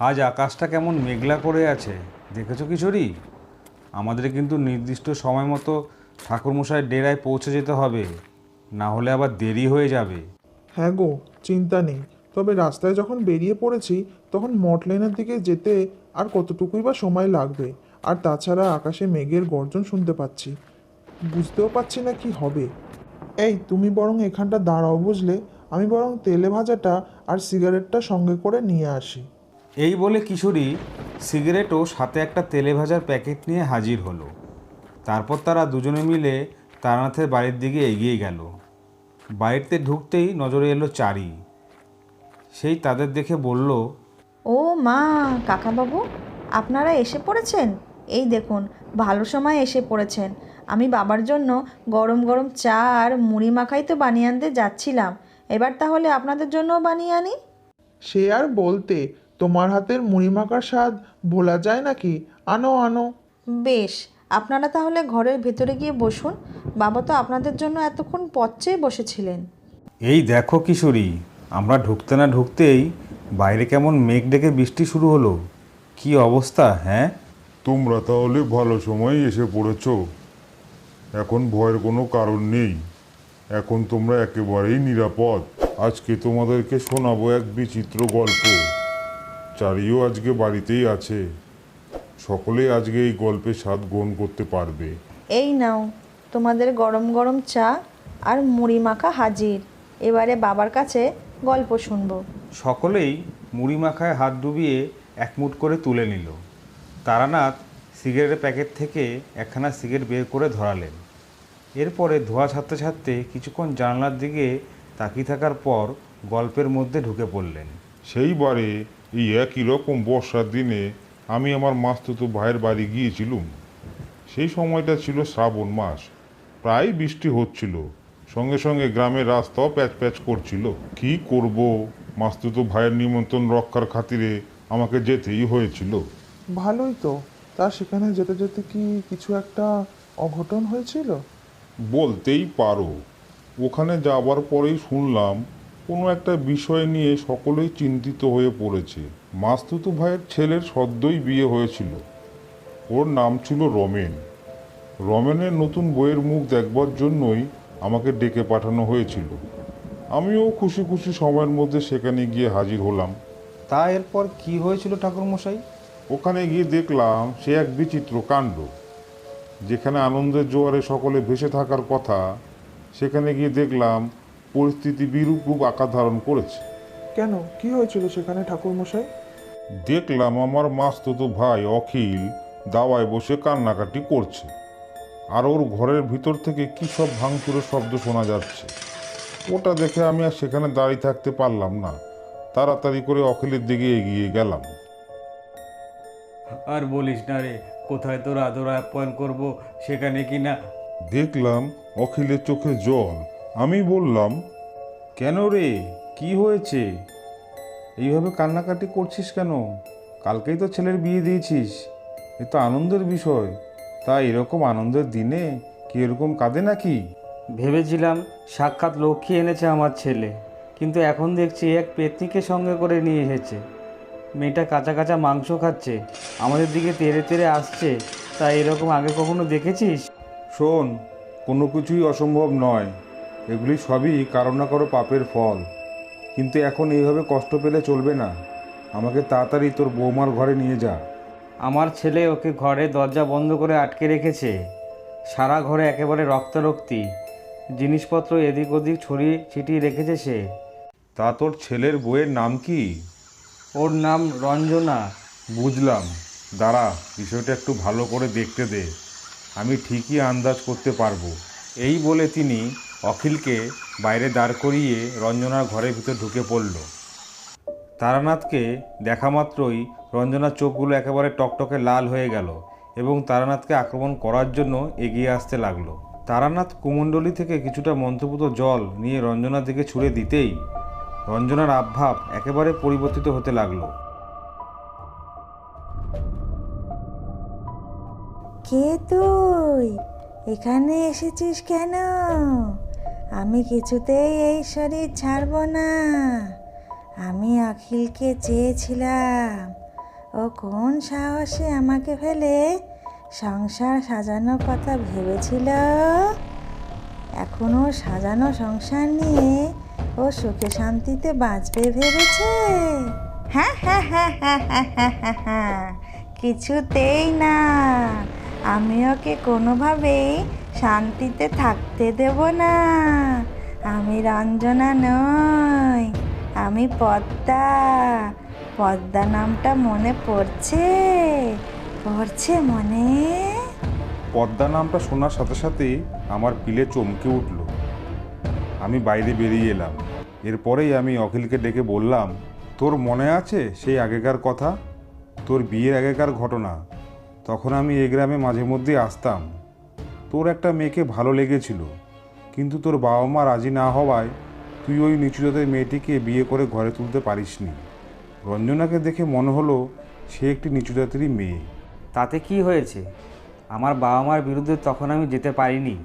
আজ আকাশটা কেমন মেঘলা করে আছে। দেখেছ কিশোরী আমাদের কিন্তু নির্দিষ্ট সময় মতো ঠাকুরমশাই ডেরায় পৌঁছে যেতে হবে। না হলে আবার দেরি হয়ে যাবে। হ্যাঁ গো, চিন্তা নেই। তবে রাস্তায় যখন বেরিয়ে পড়েছি, তখন মট মটলেনের দিকে যেতে আর কতটুকুই বা সময় লাগবে। আর তাছাড়া আকাশে মেঘের গর্জন শুনতে পাচ্ছি। বুঝতেও পারছি না কি হবে। এই, তুমি বরং এখানটা দাঁড়াও বুঝলে। আমি বরং তেলে ভাজাটা আর সিগারেটটা সঙ্গে করে নিয়ে আসি। এই বলে কিশোরী সিগারেট ও সাথে একটা তেলে ভাজার প্যাকেট নিয়ে হাজির হলো। তারপর তারা দুজনে মিলে তারানাথের বাড়ির দিকে এগিয়ে গেল। বাড়িতে ঢুকতেই নজরে এলো চারি। সেই তাদের দেখে বলল ও মা কাকাবাবু আপনারা এসে পড়েছেন? এই দেখুন ভালো সময় এসে পড়েছেন। আমি বাবার জন্য গরম গরম চা আর মুড়ি মাখাই তো বানিয়ে আনতে যাচ্ছিলাম। এবার তাহলে আপনাদের জন্যও বানিয়ে আনি? সে আর বলতে তোমার হাতের মুড়ি মাখার স্বাদ ভোলা যায় নাকি? আনো আনো। বেশ আপনারা তাহলে ঘরের ভেতরে গিয়ে বসুন। বাবা তো আপনাদের জন্য এতক্ষণ পথ চেয়ে বসেছিলেন। এই দেখো কিশোরী আমরা ঢুকতে না ঢুকতেই বাইরে কেমন মেঘ ডেকে বৃষ্টি শুরু হলো। কি অবস্থা হ্যাঁ? তোমরা তাহলে ভালো সময় এসে পড়েছ। এখন ভয়ের কোনো কারণ নেই। এখন তোমরা একেবারেই নিরাপদ। আজকে তোমাদেরকে শোনাবো এক বিচিত্র গল্প। চারিও আজকে বাড়িতেই আছে। সকলেই আজকে এই গল্পের স্বাদ গ্রহণ করতে পারবে। এই নাও তোমাদের গরম গরম চা আর মুড়ি মাখা হাজির। এবারে বাবার কাছে গল্প শুনব। সকলেই মুড়ি মাখায় হাত ডুবিয়ে এক মুঠ করে তুলে নিল। তারানাথ সিগারেটের প্যাকেট থেকে একখানা সিগারেট বের করে ধরালেন। এরপরে ধোয়া ছাড়তে ছাড়তে কিছুক্ষণ জানলার দিকে তাকিয়ে থাকার পর গল্পের মধ্যে ঢুকে পড়লেন। সেইবারে এই একই রকম বর্ষার দিনে আমি আমার মাস্তুতো ভাইয়ের বাড়ি গিয়েছিলুম। সেই সময়টা ছিল শ্রাবণ মাস। প্রায় বৃষ্টি হচ্ছিল। সঙ্গে সঙ্গে গ্রামের রাস্তাও প্যাচ প্যাচ করছিল। কি করব? মাস্তুতো ভাইয়ের নিমন্ত্রণ রক্ষার খাতিরে আমাকে যেতেই হয়েছিল। ভালোই তো। তা সেখানে যেতে যেতে কি কিছু একটা অঘটন হয়েছিল? বলতেই পারো। ওখানে যাবার পরেই শুনলাম কোনো একটা বিষয় নিয়ে সকলেই চিন্তিত হয়ে পড়েছে। মাস্তুতু ভাইয়ের ছেলের সদ্যই বিয়ে হয়েছিল। ওর নাম ছিল রমেন। রমেনের নতুন বইয়ের মুখ দেখবার জন্যই আমাকে ডেকে পাঠানো হয়েছিল। আমিও খুশি খুশি সময়ের মধ্যে সেখানে গিয়ে হাজির হলাম। তা এরপর কি হয়েছিল ঠাকুরমশাই? ওখানে গিয়ে দেখলাম সে এক বিচিত্র কাণ্ড। যেখানে আনন্দের জোয়ারে সকলে ভেসে থাকার কথা সেখানে গিয়ে দেখলাম পরিস্থিতি বিরূপ রূপ আকার ধারণ করেছে। কেন? কি হয়েছিল সেখানে ঠাকুরমশাই? দেখলাম আমার মাস্তুতো ভাই অখিল দাওয়ায় বসে কান্নাকাটি করছে। আর ওর ঘরের ভিতর থেকে কী সব ভাঙচুরের শব্দ শোনা যাচ্ছে? ওটা দেখে আমি আর সেখানে দাঁড়িয়ে থাকতে পারলাম না। তাড়াতাড়ি করে অখিলের দিকে এগিয়ে গেলাম। আর বলিস না রে কোথায় তোর আদর আপ্যায়ন করব সেখানে কি না? দেখলাম অখিলের চোখে জল আমি বললাম কেন রে? কি হয়েছে? এইভাবে কান্নাকাটি করছিস কেন? কালকেই তো ছেলের বিয়ে দিয়েছিস। এ তো আনন্দের বিষয়। তা এরকম আনন্দের দিনে কি এরকম কাঁদে নাকি? ভেবেছিলাম সাক্ষাৎ লক্ষ্মী এনেছে আমার ছেলে কিন্তু এখন দেখছি এক পেতনিকে সঙ্গে করে নিয়ে এসেছে। মেয়েটা কাঁচা কাঁচা মাংস খাচ্ছে আমাদের দিকে তেড়ে তেড়ে আসছে। তা এরকম আগে কখনো দেখেছিস? শোন কোনো কিছুই অসম্ভব নয়। এগুলি সবই কারও না কারও পাপের ফল। কিন্তু এখন এইভাবে কষ্ট পেলে চলবে না। আমাকে তাড়াতাড়ি তোর বৌমার ঘরে নিয়ে যা। আমার ছেলে ওকে ঘরে দরজা বন্ধ করে আটকে রেখেছে। সারা ঘরে একেবারে রক্তারক্তি। জিনিসপত্র এদিক ওদিক ছড়িয়ে ছিটিয়ে রেখেছে সে। তা তোর ছেলের বইয়ের নাম কি? ওর নাম রঞ্জনা। বুঝলাম। দাঁড়া বিষয়টা একটু ভালো করে দেখতে দে। আমি ঠিকই আন্দাজ করতে পারব। এই বলে তিনি অখিলকে বাইরে দাঁড় করিয়ে রঞ্জনার ঘরের ভিতর ঢুকে পড়ল। তারানাথকে দেখা মাত্রই রঞ্জনার চোখগুলো একেবারে টকটকে লাল হয়ে গেল এবং তারানাথকে আক্রমণ করার জন্য এগিয়ে আসতে লাগল। তারানাথ কুমণ্ডলী থেকে কিছুটা মন্ত্রপুত জল নিয়ে রঞ্জনার দিকে ছুঁড়ে দিতেই রঞ্জনার আবভাব একেবারে পরিবর্তিত হতে লাগল। কে তুই? এখানে এসেছিস কেন? আমি কিছুতেই এই শরীর ছাড়ব না। আমি অখিলকে চেয়েছিলাম। ও কোন সাহসে আমাকে ফেলে সংসার সাজানোর কথা ভেবেছিল? এখনও সাজানো সংসার নিয়ে ও সুখে শান্তিতে বাঁচবে ভেবেছে? হ্যাঁ হ্যাঁ হ্যাঁ হ্যাঁ হ্যাঁ হ্যাঁ হ্যাঁ, হ্যাঁ কিছুতেই না। আমি ওকে কোনোভাবেই শান্তিতে থাকতে দেব না। আমি রঞ্জনা নই, আমি পদ্মা। পদ্মা নামটা মনে পড়ছে পড়ছে মনে। পদ্মা নামটা শোনার সাথে সাথেই আমার পিলে চমকে উঠল। আমি বাইরে বেরিয়ে এলাম। এরপরেই আমি অখিলকে ডেকে বললাম, তোর মনে আছে সেই আগেকার কথা? তোর বিয়ের আগেকার ঘটনা? তখন আমি এই গ্রামে মাঝে মধ্যেই আসতাম। তোর একটা মেয়েকে ভালো লেগেছিল, কিন্তু তোর বাবা মা রাজি না হওয়ায় তুই ওই নিচু জাতের মেয়েটিকে বিয়ে করে ঘরে তুলতে পারিসনি। রঞ্জনাকে দেখে মনে হলো সে একটি নিচু জাতেরই মেয়ে। তাতে কি হয়েছে? আমার বাবা মার বিরুদ্ধে তখন আমি যেতে পারিনি।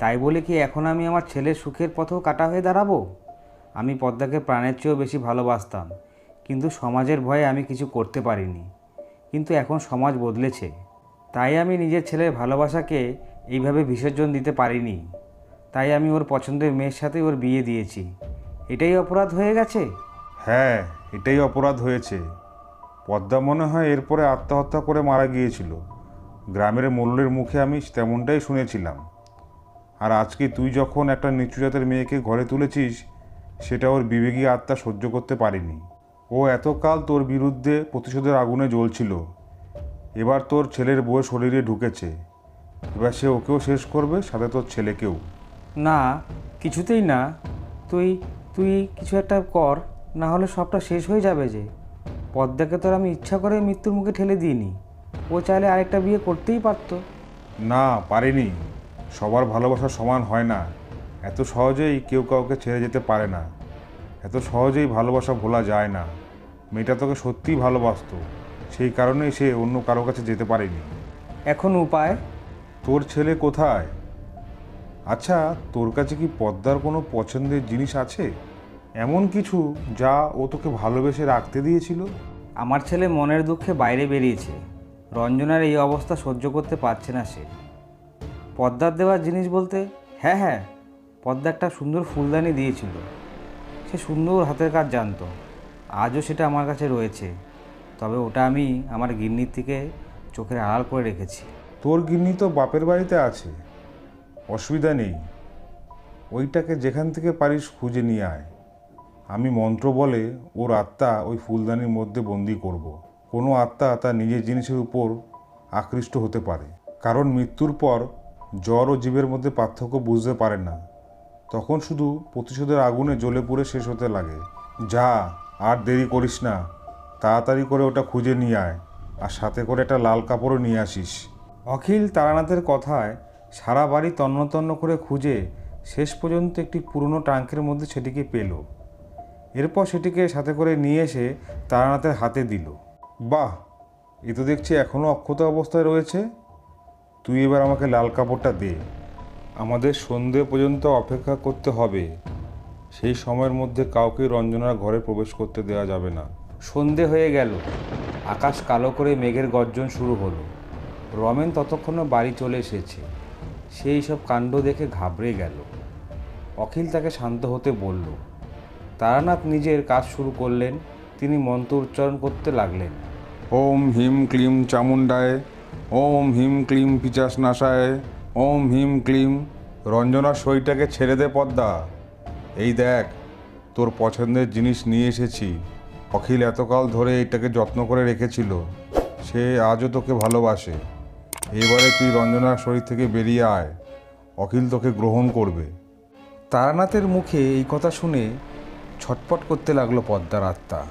তাই বলে কি এখন আমি আমার ছেলের সুখের পথেও কাটা হয়ে দাঁড়াবো? আমি পদ্মাকে প্রাণের চেয়েও বেশি ভালোবাসতাম, কিন্তু সমাজের ভয়ে আমি কিছু করতে পারিনি। কিন্তু এখন সমাজ বদলেছে। তাই আমি নিজের ছেলের ভালোবাসাকে এইভাবে বিসর্জন দিতে পারিনি। তাই আমি ওর পছন্দের মেয়ের সাথে ওর বিয়ে দিয়েছি। এটাই অপরাধ হয়ে গেছে? হ্যাঁ এটাই অপরাধ হয়েছে। পদ্মা মনে হয় এরপরে আত্মহত্যা করে মারা গিয়েছিল। গ্রামের মোল্লের মুখে আমি তেমনটাই শুনেছিলাম। আর আজকে তুই যখন একটা নিচু জাতের মেয়েকে ঘরে তুলেছিস, সেটা ওর বিবেকী আত্মা সহ্য করতে পারেনি। ও এতকাল তোর বিরুদ্ধে প্রতিশোধের আগুনে জ্বলছিল। এবার তোর ছেলের বউয়ের শরীরে ঢুকেছে। এবার সে ওকেও শেষ করবে সাথে তোর ছেলেকেও। না কিছুতেই না। তুই তুই কিছু একটা কর না হলে সবটা শেষ হয়ে যাবে যে। পদ্মাকে তোর আমি ইচ্ছা করে মৃত্যুর মুখে ঠেলে দিইনি। ও চাইলে আরেকটা বিয়ে করতেই পারতো। না পারিনি। সবার ভালোবাসা সমান হয় না। এত সহজেই কেউ কাউকে ছেড়ে যেতে পারে না। এত সহজেই ভালোবাসা ভোলা যায় না। মেয়েটা তোকে সত্যিই ভালোবাসতো। সেই কারণেই সে অন্য কারও কাছে যেতে পারেনি। এখন উপায়? তোর ছেলে কোথায়? আচ্ছা তোর কাছে কি পদ্মার কোনো পছন্দের জিনিস আছে? এমন কিছু যা ও তোকে ভালোবেসে রাখতে দিয়েছিল? আমার ছেলে মনের দুঃখে বাইরে বেরিয়েছে। রঞ্জনার এই অবস্থা সহ্য করতে পারছে না সে। পদ্মার দেওয়ার জিনিস বলতে হ্যাঁ হ্যাঁ পদ্মা একটা সুন্দর ফুলদানি দিয়েছিল। সে সুন্দর হাতের কাজ জানতো। আজও সেটা আমার কাছে রয়েছে। তবে ওটা আমি আমার গিন্নির থেকে চোখের আড়াল করে রেখেছি। তোর গিন্নি তো বাপের বাড়িতে আছে। অসুবিধা নেই। ওইটাকে যেখান থেকে পারিস খুঁজে নিয়ে আয়। আমি মন্ত্র বলে ওর আত্মা ওই ফুলদানির মধ্যে বন্দি করব। কোনো আত্মা তার নিজের জিনিসের উপর আকৃষ্ট হতে পারে। কারণ মৃত্যুর পর জ্বর ও জীবের মধ্যে পার্থক্য বুঝতে পারে না। তখন শুধু প্রতিশোধের আগুনে জ্বলে পুড়ে শেষ হতে লাগে। যা, আর দেরি করিস না। তাড়াতাড়ি করে ওটা খুঁজে নিয়ে আয়। আর সাথে করে একটা লাল কাপড়ও নিয়ে আসিস। অখিল তারানাথের কথায় সারা বাড়ি তন্ন তন্ন করে খুঁজে শেষ পর্যন্ত একটি পুরনো ট্রাঙ্কের মধ্যে সেটিকে পেল। এরপর সেটিকে সাথে করে নিয়ে এসে তারানাথের হাতে দিল। বাহ, এ তো দেখছি এখনও অক্ষত অবস্থায় রয়েছে। তুই এবার আমাকে লাল কাপড়টা দে। আমাদের সন্ধে পর্যন্ত অপেক্ষা করতে হবে। সেই সময়ের মধ্যে কাউকে রঞ্জনার ঘরে প্রবেশ করতে দেওয়া যাবে না। সন্ধে হয়ে গেল। আকাশ কালো করে মেঘের গর্জন শুরু হলো। রমেন ততক্ষণে বাড়ি চলে এসেছে। সেই সব কাণ্ড দেখে ঘাবড়ে গেল। অখিল তাকে শান্ত হতে বলল, তারানাথ নিজের কাজ শুরু করলেন, তিনি মন্ত্র উচ্চারণ করতে লাগলেন। ওম হিম ক্লিম চামুণ্ডায়, ওম হিম ক্লিম পিচাস নাশায় ওম হিম ক্লিম রঞ্জনার সইটাকে ছেড়ে দে পদ্মা। এই দেখ, তোর পছন্দের জিনিস নিয়ে এসেছি। অখিল এতকাল ধরে এটাকে যত্ন করে রেখেছিল। সে আজও তোকে ভালোবাসে। এবারে তুই রঞ্জনার শরীর থেকে বেরিয়ে আয়। অখিল তোকে গ্রহণ করবে। তারানাথের মুখে এই কথা শুনে ছটপট করতে লাগল পদ্মার আত্মা।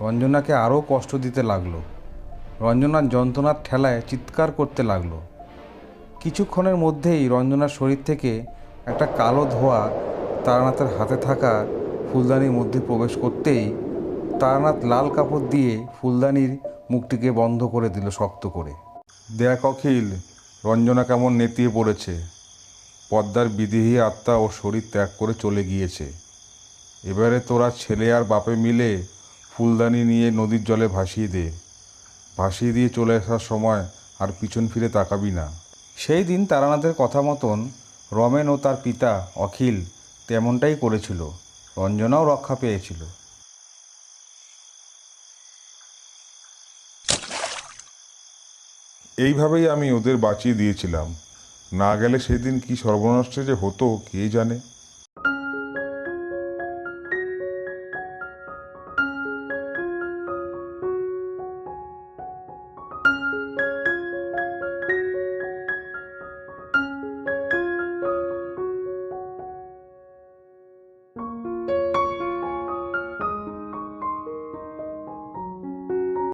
রঞ্জনাকে আরও কষ্ট দিতে লাগল। রঞ্জনার যন্ত্রণার ঠেলায় চিৎকার করতে লাগল। কিছুক্ষণের মধ্যেই রঞ্জনার শরীর থেকে একটা কালো ধোয়া তারানাথের হাতে থাকা ফুলদানির মধ্যে প্রবেশ করতেই তারানাথ লাল কাপড় দিয়ে ফুলদানির মুখটিকে বন্ধ করে দিল শক্ত করে। দেখ অখিল, রঞ্জনা কেমন নেতিয়ে পড়েছে। পদ্মার বিদেহী আত্মা ও শরীর ত্যাগ করে চলে গিয়েছে। এবারে তোরা ছেলে আর বাপে মিলে ফুলদানি নিয়ে নদীর জলে ভাসিয়ে দে। ভাসিয়ে দিয়ে চলে আসার সময় আর পিছন ফিরে তাকাবি না। সেই দিন তারানাথের কথা মতন রমেন ও তার পিতা অখিল তেমনটাই করেছিল। রঞ্জনাও রক্ষা পেয়েছিল। এইভাবেই আমি ওদের বাঁচিয়ে দিয়েছিলাম। না গেলে সেদিন কি সর্বনষ্ট যে হতো কে জানে?